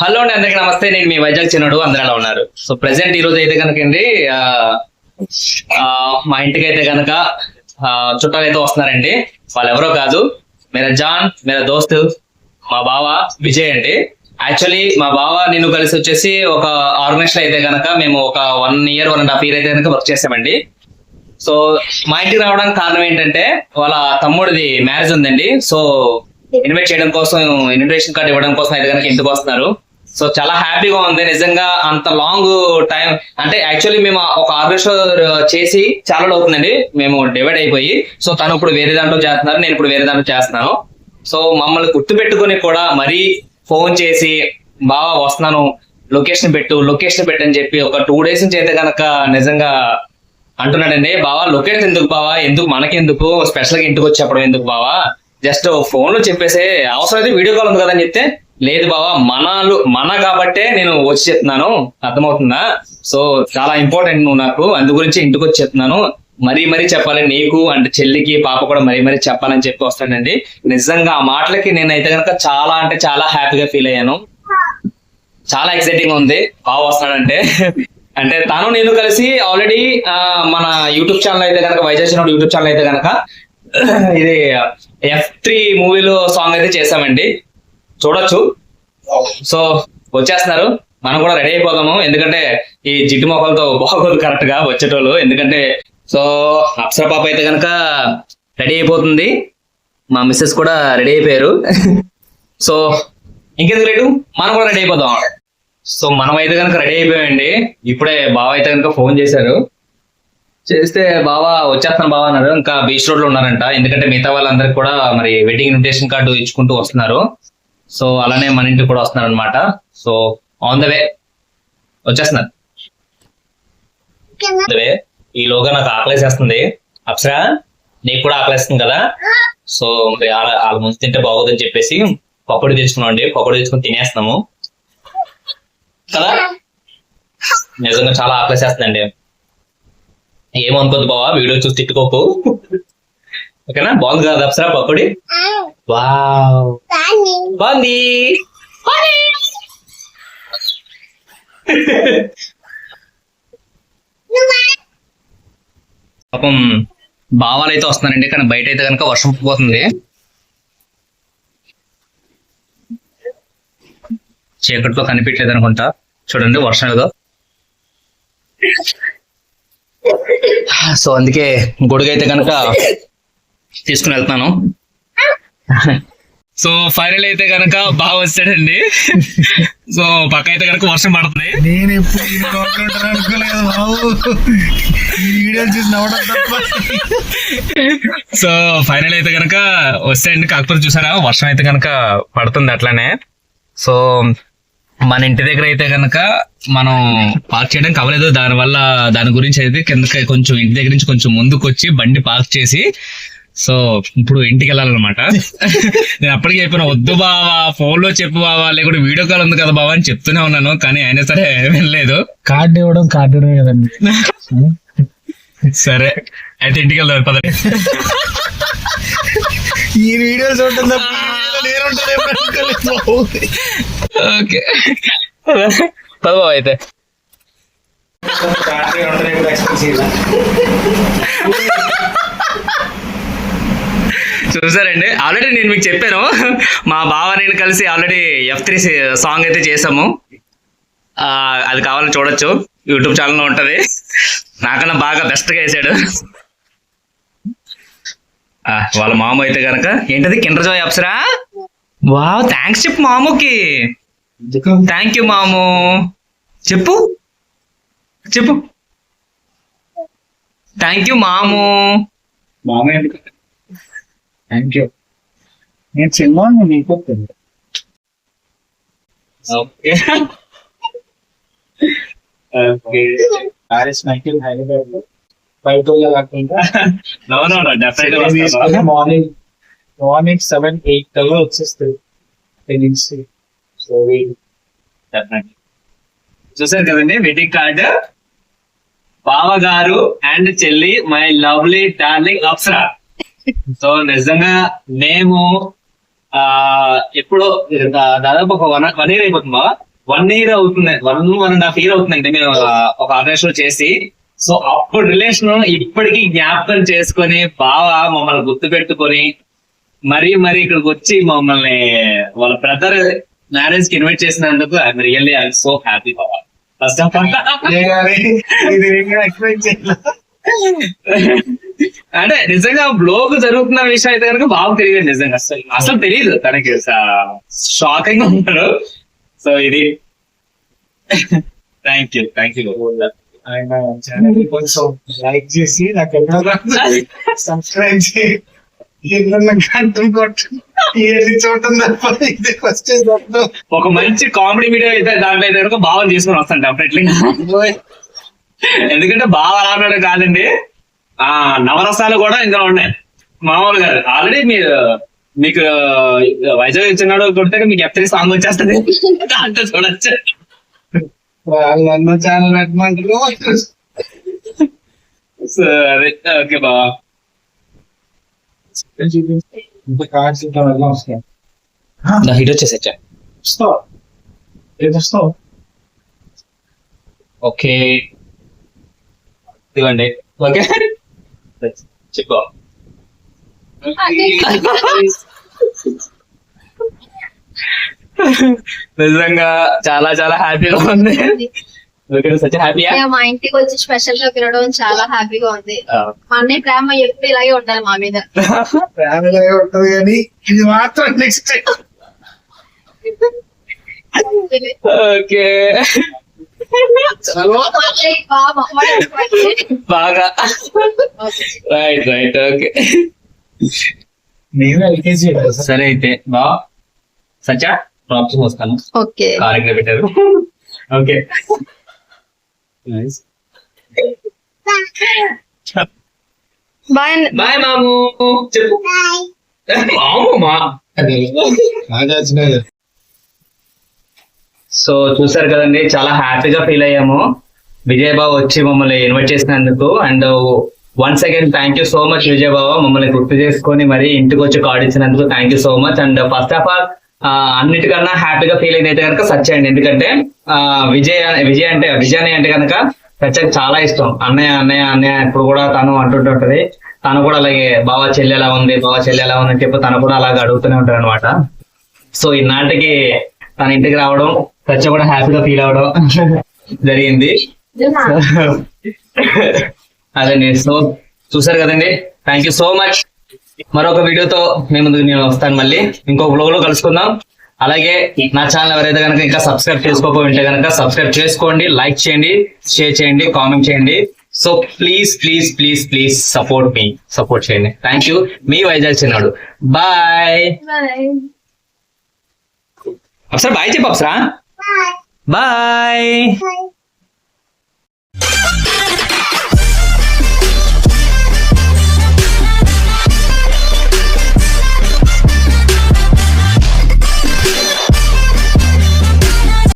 Hello అండి అందరికీ నమస్తే. నేను మీ వైజాగ్ చిన్నడు అందరూ ఎలా ఉన్నారు? సో ప్రెసెంట్ ఈ రోజు అయితే కనుక అండి మా ఇంటికి అయితే కనుక చుట్టాలు అయితే వస్తున్నారండి. వాళ్ళు ఎవరో కాదు మేరా జాన్ మేరా దోస్త్ మా బావ విజయ్ అండి. యాక్చువల్లీ మా బావ నేను కలిసి వచ్చేసి ఒక ఆర్గనైజేషన్ అయితే కనుక మేము ఒక one year one and half year అయితే కనుక వర్క్ చేసామండి. సో మా ఇంటికి రావడానికి కారణం ఏంటంటే వాళ్ళ తమ్ముడిది మ్యారేజ్ ఉందండి. సో ఇన్వైట్ చేయడం కోసం ఇన్విటేషన్ కార్డ్ ఇవ్వడం కోసం అయితే కనుక ఇంటికి వస్తున్నారు. సో చాలా హ్యాపీగా ఉంది. నిజంగా అంత లాంగ్ టైం అంటే యాక్చువల్లీ మేము ఒక ఆర్గనైజర్ చేసి చాలా అవుతుందండి మేము డివైడ్ అయిపోయి సో తను ఇప్పుడు వేరే దాంట్లో చేస్తున్నారు నేను ఇప్పుడు వేరే దాంట్లో చేస్తున్నాను. సో మమ్మల్ని గుర్తు పెట్టుకుని కూడా మరీ ఫోన్ చేసి బాగా వస్తున్నాను లొకేషన్ పెట్టు లొకేషన్ పెట్టు అని చెప్పి ఒక టూ డేస్ నుంచి అయితే కనుక నిజంగా అంటున్నాడండి. బావా లొకేషన్ ఎందుకు బావా? ఎందుకు మనకెందుకు? స్పెషల్గా ఇంటికి వచ్చి చెప్పడం ఎందుకు బావా? జస్ట్ ఫోన్లో చెప్పేసి అవసరం అయితే వీడియో కాల్ ఉంది కదా అని చెప్తే లేదు బావా మనలు మన కాబట్టే నేను వచ్చి చెప్తున్నాను. అర్థమవుతుందా? సో చాలా ఇంపార్టెంట్ నువ్వు నాకు అందు గురించి ఇంటికి వచ్చి చెప్తున్నాను. మరీ మరీ చెప్పాలి నీకు అంటే చెల్లికి పాప కూడా మరీ మరీ చెప్పాలని చెప్పి వస్తానండి. నిజంగా ఆ మాటలకి నేనైతే కనుక చాలా అంటే చాలా హ్యాపీగా ఫీల్ అయ్యాను. చాలా ఎక్సైటింగ్ ఉంది. బాగా వస్తాడంటే అంటే తను నేను కలిసి ఆల్రెడీ మన యూట్యూబ్ ఛానల్ అయితే కనుక వైజాగ్ యూట్యూబ్ ఛానల్ అయితే కనుక ఇది ఎఫ్ త్రీ మూవీలో సాంగ్ అయితే చేసామండి చూడొచ్చు. సో వచ్చేస్తున్నారు. మనం కూడా రెడీ అయిపోదాము. ఎందుకంటే ఈ జిడ్డు మొక్కలతో బాగోదు కరెక్ట్గా వచ్చేటోళ్ళు. ఎందుకంటే సో అప్సర పాప అయితే కనుక రెడీ అయిపోతుంది. మా మిస్సెస్ కూడా రెడీ అయిపోయారు. సో ఇంకెందుకు లేటు మనం కూడా రెడీ అయిపోదాం. సో మనం అయితే కనుక రెడీ అయిపోయామండి. ఇప్పుడే బావ అయితే కనుక ఫోన్ చేశారు. చేస్తే బావా వచ్చేస్తాను బావా అన్నారు. ఇంకా బీచ్ రోడ్లో ఉన్నారంట. ఎందుకంటే మిగతా వాళ్ళందరికి కూడా మరి వెడ్డింగ్ ఇన్విటేషన్ కార్డు ఇచ్చుకుంటూ వస్తున్నారు. సో అలానే మన ఇంటికి కూడా వస్తున్నారు అనమాట సో ఆన్ ద వే వచ్చేస్తున్నారు. ఈలోగా నాకు ఆకలేసేస్తుంది. అప్సరా నీకు కూడా ఆకలేస్తుంది కదా? సో మరి వాళ్ళ వాళ్ళ ముందు తింటే బాగోదని చెప్పేసి పకోడీ తెచ్చుకున్నాం అండి పకోడీ తెచ్చుకుని తినేస్తున్నాము. కదా? నిజంగా చాలా ఆకలేసేస్తుందండి. ఏమనుకోద్దు బావా? వీడియో చూసి తిట్టుకోకు. ఓకేనా? బాగుంది కదా? అప్సరా పకోడీ? వావ్. బాగుంది. పాపం భావాలు అయితే వస్తున్నారండి కానీ బయట అయితే కనుక వర్షం పోతుంది చీకట్లో కనిపించలేదు అనుకుంటా. చూడండి వర్షం ఏదో సో అందుకే గొడుగు అయితే కనుక తీసుకుని వెళ్తున్నాను. సో ఫైనల్ అయితే కనుక బాగా వచ్చాడండి. సో పక్క అయితే కనుక వర్షం పడుతుంది. నేను ఎప్పుడు ఈ నోట్లో ఉంటాను అనుకోలేదు బాబు. ఈ వీడియోలు చూసి నవ్వడం తప్ప. సో ఫైనల్ అయితే కనుక వస్తాయండి కాకపోతే చూసారా వర్షం అయితే కనుక పడుతుంది అట్లానే. సో మన ఇంటి దగ్గర అయితే కనుక మనం పార్క్ చేయడానికి అవ్వలేదు దానివల్ల దాని గురించి అయితే కిందకి కొంచెం ఇంటి దగ్గర నుంచి కొంచెం ముందుకు వచ్చి బండి పార్క్ చేసి సో ఇప్పుడు ఇంటికి వెళ్ళాలన్నమాట నేను అప్పటికి చెప్పిన వద్దు బావా ఫోన్లో చెప్పు బావా లేకుంటే వీడియో కాల్ ఉంది కదా బావా అని చెప్తూనే ఉన్నాను. కానీ అయినా సరే వెళ్ళలేదు కార్డు ఇవ్వడం కార్డు ఇవ్వడం కదండి. సరే. అయితే ఇంటికి వెళ్దాం పదండి ఈ వీడియోలు చూడటం తప్ప ఈ వీడియోలో నేను ఉంటాను ఎప్పుడు అనుకోలేదు బాబు. ఓకే పద బావ అయితే చూసారండి. ఆల్రెడీ నేను మీకు చెప్పాను. మా బావ నేను కలిసి ఆల్రెడీ ఎఫ్ త్రీ సాంగ్ అయితే చేసాము. అది కావాలని చూడొచ్చు. యూట్యూబ్ ఛానల్లో ఉంటుంది. నాకన్నా బాగా బెస్ట్గా వేసాడు. వాళ్ళ మామ అయితే కనుక ఏంటది? Kinder Joy Apsara wow thanks చెప్పు మాముకి. థ్యాంక్ యూ మాము. చెప్పు. చెప్పు. థ్యాంక్ యూ మాము. థ్యాంక్ యూ నేను సినిమా తెలియదు. ఓకే ఆర్ఎస్ మైకిల్ హైదరాబాద్లో బయట కాకుండా no no no definitely morning morning seven eight కల్లా వచ్చేస్తుంది. తెలిసి సో చూసారు కదండి వెడ్డింగ్ కార్డ్? బావగారు అండ్ చెల్లి my lovely darling Apsara. So నిజంగా మేము ఆ ఎప్పుడో దాదాపు ఒక వన్ వన్ ఇయర్ అయిపోతుంది వన్ ఇయర్ అవుతుంది one one and half year అవుతుందండి మేము ఆ, ఒక ఆర్గనైజేషన్ చేసి. సో అప్పుడు రిలేషన్ ఇప్పటికీ జ్ఞాపకం చేసుకొని బాగా మమ్మల్ని గుర్తు పెట్టుకొని మరీ మరీ ఇక్కడికి వచ్చి మమ్మల్ని వాళ్ళ బ్రదర్ మ్యారేజ్కి ఇన్వైట్ చేసినందుకు I'm really I so happy Baba first of all explain అంటే నిజంగా బ్లోగ్ జరుగుతున్న విషయం అయితే కనుక బాగా తెలియదు నిజంగా. అసలు అసలు తెలియదు తనకి. షాకింగ్గా ఉన్నాడు సో ఇది. థ్యాంక్ యూ థ్యాంక్ యూ ఆయన ఛానల్ కొంచెం లైక్ చేసి నాకు సబ్స్క్రైబ్ చేయి ఒక మంచి కామెడీ వీడియో అయితే దాంట్లో అయితే బాగా తీసుకొని వస్తాను డెఫినెట్లీ ఎందుకంటే బాగా అలాంటి కాదండి. ఆ నవరసాలు కూడా ఇందులో ఉన్నాయి. మామూలుగా ఆల్రెడీ మీరు మీకు వైజాగ్ ఇచ్చినాడు కొడితే మీకు ఎఫ్ సాంగ్ వచ్చేస్తుంది. దాంట్లో చూడొచ్చు. వాళ్ళన్న ఛానల్ పెట్టమంటారు. సో అదే ఓకే నా హిట్ వస్తావు? ఓకే. ఇదిగోండి. ఓకే. చెప్పు నిజంగా చాలా చాలా హ్యాపీగా ఉంది. మా ఇంటికి వచ్చి స్పెషల్గా పిలవడం చాలా హ్యాపీగా ఉంది. మా అన్నయ్య ప్రేమ ఎప్పుడు ఇలాగే ఉండాలి మా మీద. ఫ్యామిలీ ఉంటది కానీ ఇది మాత్రం నెక్స్ట్ ఓకే. బాగా. రైట్ రైట్ ఓకే నేను ఎల్కేజీ సరే? అయితే బా. సచ్చా డ్రాప్ చేసి వస్తాను. ఓకే. కార్ ఎక్కడ పెట్టారు? ఓకే బాయ్ బాయ్ మాము. చెప్పు. మాము మా సో చూసారు కదండి చాలా హ్యాపీగా ఫీల్ అయ్యాము. విజయ్ బాబు వచ్చి మమ్మల్ని ఇన్వైట్ చేసినందుకు. And once again thank you so much Vijayababu. మమ్మల్ని గుర్తు చేసుకొని మరి ఇంటికి వచ్చి కార్డ్ ఇచ్చినందుకు thank you so much. And first of all అన్నిటికన్నా హ్యాపీగా ఫీల్ అయింది అయితే కనుక సచ్ అండి. ఎందుకంటే విజయ్ విజయ్ అంటే విజయాని అంటే కనుక సత్యకి చాలా ఇష్టం. అన్నయ్య అన్నయ్య అన్నయ్య ఇప్పుడు కూడా తను అంటుంటుంటది తను కూడా అలాగే బావా చెల్లి ఎలా ఉంది? బావా చెల్లి ఎలా ఉంది? అని చెప్పి తను కూడా అలాగే అడుగుతూనే ఉంటారు అనమాట సో ఈనాటికి తన ఇంటికి రావడం సత్య కూడా హ్యాపీగా ఫీల్ అవడం జరిగింది. అదండి సో చూసారు కదండి. థ్యాంక్ యూ సో మచ్ మరొక వీడియోతో మేము ముందుకు నేను వస్తాను మళ్ళీ. ఇంకో బ్లాగ్లో కలుసుకుందాం. అలాగే నా ఛానల్ ఎవరైతే కనుక ఇంకా సబ్స్క్రైబ్ చేసుకోకపోయి ఉంటే కనుక సబ్స్క్రైబ్ చేసుకోండి లైక్ చేయండి షేర్ చేయండి కామెంట్ చేయండి. So please please please please support me support చేయండి. థ్యాంక్ యూ మీ వైజాగ్ చిన్నాడు. బాయ్ బాయ్ అప్సరా బాయ్ చెప్పు అప్సరా బాయ్ బాయ్